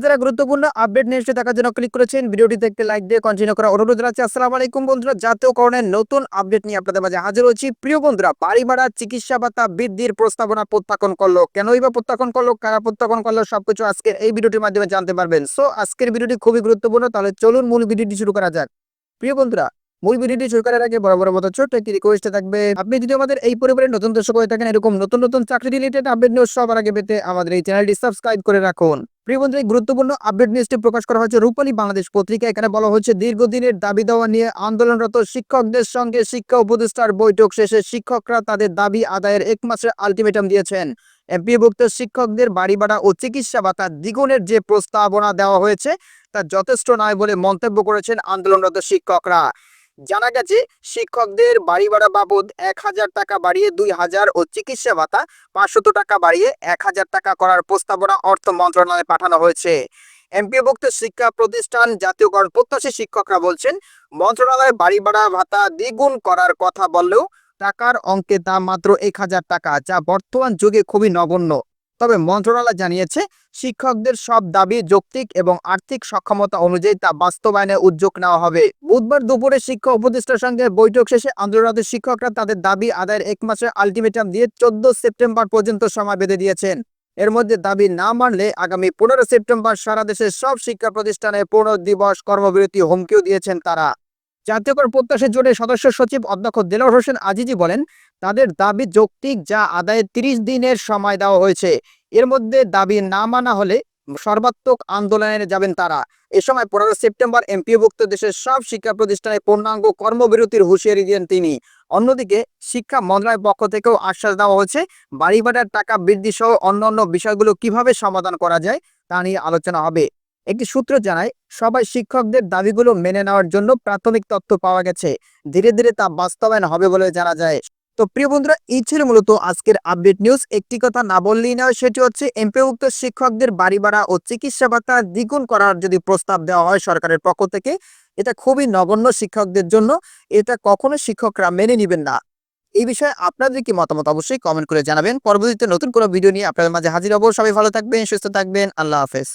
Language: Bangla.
যারা গুরুত্বপূর্ণ আপডেট নিউজটি দেখার জন্য ক্লিক করেছেন। ভিডিওটিতে একটি লাইক দিয়ে কন্টিনিউ করা অনুরোধ রাখছি আসসালামু আলাইকুম বন্ধুরা, জাতীয়করণের নতুন আপডেট নিয়ে আপনাদের মাঝে হাজির হচ্ছি প্রিয় বন্ধুরা বাড়ি ভাড়া চিকিৎসা ভাতা বৃদ্ধির প্রস্তাবনা প্রত্যাখ্যান করল। কেনই বা প্রত্যাখ্যান করল, কারা প্রত্যাখ্যান করল, সবকিছু আজকের এই ভিডিওটির মাধ্যমে জানতে পারবেন। সো আজকের ভিডিওটি খুবই গুরুত্বপূর্ণ। তাহলে চলুন মূল ভিডিওটি শুরু করা যাক। প্রিয় বন্ধুরা, মূল ভিডিওটি শুরু করার আগে বড় বড় মতো ছোট্ট একটি রিকোয়েস্ট থাকবে আপনি যদি আমাদের এই পরিবারের নতুন দর্শক হয়ে থাকেন, এরকম নতুন নতুন চাকরি রিলেটেড আপডেট নিউজ সবার আগে পেতে আমাদের এই চ্যানেলটি সাবস্ক্রাইব করে রাখুন। প্রিয় বন্ধু এই গুরুত্বপূর্ণ আপডেট নিউজটি প্রকাশ করা হয়েছে রূপালী বাংলাদেশ পত্রিকা। এখানে বলা হচ্ছে দীর্ঘদিনের দাবি দেওয়া নিয়ে আন্দোলনরত শিক্ষকদের সঙ্গে শিক্ষা উপদেষ্টার বৈঠক শেষে শিক্ষকরা তাদের দাবি আদায়ের এক মাসের আলটিমেটাম দিয়েছেন। এমপিভুক্ত শিক্ষকদের বাড়ি ভাড়া ও চিকিৎসা ভাতা দ্বিগুণের যে প্রস্তাবনা দেওয়া হয়েছে, তা যথেষ্ট নয় বলে মন্তব্য করেছেন আন্দোলনরত শিক্ষকরা। জানা গেছে, শিক্ষকদের বাড়ি ভাড়া বাবদ এক হাজার টাকা বাড়িয়ে দুই হাজার ও চিকিৎসা ভাতা পাঁচশত টাকা বাড়িয়ে এক হাজার টাকা করার প্রস্তাবনা অর্থ মন্ত্রণালয়ে পাঠানো হয়েছে। এমপিভুক্ত শিক্ষা প্রতিষ্ঠান জাতীয়করণ প্রত্যাশী শিক্ষকরা বলছেন, মন্ত্রণালয় বাড়ি ভাড়া ভাতা দ্বিগুণ করার কথা বললেও টাকার অঙ্কে তা মাত্র এক হাজার টাকা, যা বর্তমান যুগে খুবই নগণ্য। তবে মন্ত্রণালয় জানিয়েছে, শিক্ষকদের সব দাবি যৌক্তিক এবং আর্থিক সক্ষমতা অনুযায়ী তা বাস্তবায়নে উদ্যোগ নেওয়া হবে। বুধবার দুপুরে শিক্ষা উপদেষ্টার সঙ্গে বৈঠক শেষে আন্দোলনরত শিক্ষকরা তাদের দাবি আদায়ের এক মাসের আলটিমেটাম দিয়ে চোদ্দ সেপ্টেম্বর পর্যন্ত সময় বেঁধে দিয়েছেন। এর মধ্যে দাবি না মানলে আগামী পনেরো সেপ্টেম্বর সারা দেশের সব শিক্ষা প্রতিষ্ঠানে পনেরো দিবস কর্মবিরতি হুমকিও দিয়েছেন তারা। জাতীয়কর প্রত্যাশী জোটের সদস্য সচিব অধ্যক্ষ দেলোয়ার হোসেন আজিজি বলেন, তাদের দাবি যৌক্তিক যা আদায়ে তিরিশ দিনের সময় দেওয়া হয়েছে। এর মধ্যে দাবি না মানা হলে সর্বাত্মক আন্দোলনে যাবেন তারা। এ সময় পনেরো সেপ্টেম্বর এমপিভুক্ত দেশের সব শিক্ষা প্রতিষ্ঠানে পূর্ণাঙ্গ কর্মবিরতির হুঁশিয়ারি দেন তিনি। অন্যদিকে শিক্ষা মন্ত্রণালয়ের পক্ষ থেকেও আশ্বাস দেওয়া হয়েছে বাড়ি ভাড়ার টাকা বৃদ্ধি সহ অন্যান্য বিষয়গুলো কীভাবে সমাধান করা যায় তা নিয়ে আলোচনা হবে। একটি সূত্র জানায়, সবাই শিক্ষকদের দাবিগুলো মেনে নেওয়ার জন্য প্রাথমিক তথ্য পাওয়া গেছে। ধীরে ধীরে তা বাস্তবায়ন হবে বলে জানা যায়। তো প্রিয় বন্ধুরা, এই ছিল মূলত আজকের আপডেট নিউজ। একটি কথা না বললেই নয়, সেটি হচ্ছে এমপিভুক্ত শিক্ষকদের বাড়ি ভাড়া ও চিকিৎসা ভাতা দ্বিগুণ করার যদি প্রস্তাব দেওয়া হয় সরকারের পক্ষ থেকে, এটা খুবই নগণ্য শিক্ষকদের জন্য। এটা কখনো শিক্ষকরা মেনে নেবেন না। এই বিষয়ে আপনাদের কি মতামত অবশ্যই কমেন্ট করে জানাবেন। পরবর্তীতে নতুন কোনো ভিডিও নিয়ে আপনাদের মাঝে হাজির হব। সবাই ভালো থাকবেন, সুস্থ থাকবেন। আল্লাহ হাফেজ।